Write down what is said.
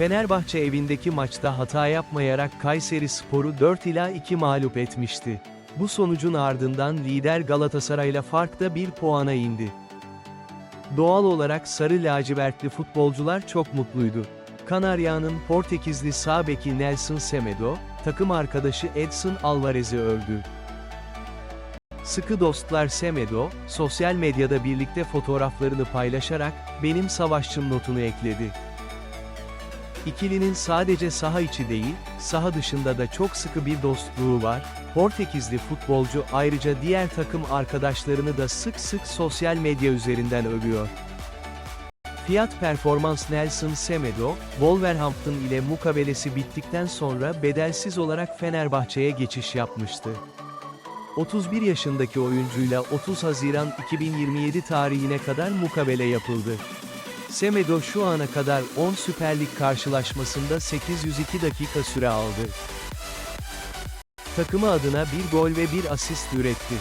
Fenerbahçe evindeki maçta hata yapmayarak Kayseri Spor'u 4 ila 2 mağlup etmişti. Bu sonucun ardından lider Galatasaray'la fark da 1 puana indi. Doğal olarak sarı lacivertli futbolcular çok mutluydu. Kanarya'nın Portekizli sağ beki Nelson Semedo, takım arkadaşı Edson Alvarez'i övdü. Sıkı dostlar Semedo, sosyal medyada birlikte fotoğraflarını paylaşarak, benim savaşçım notunu ekledi. İkilinin sadece saha içi değil, saha dışında da çok sıkı bir dostluğu var. Portekizli futbolcu ayrıca diğer takım arkadaşlarını da sık sık sosyal medya üzerinden övüyor. Fiyat performans Nelson Semedo, Wolverhampton ile mukabelesi bittikten sonra bedelsiz olarak Fenerbahçe'ye geçiş yapmıştı. 31 yaşındaki oyuncuyla 30 Haziran 2027 tarihine kadar mukabele yapıldı. Semedo şu ana kadar 10 Süper Lig karşılaşmasında 802 dakika süre aldı. Takımı adına bir gol ve bir asist üretti.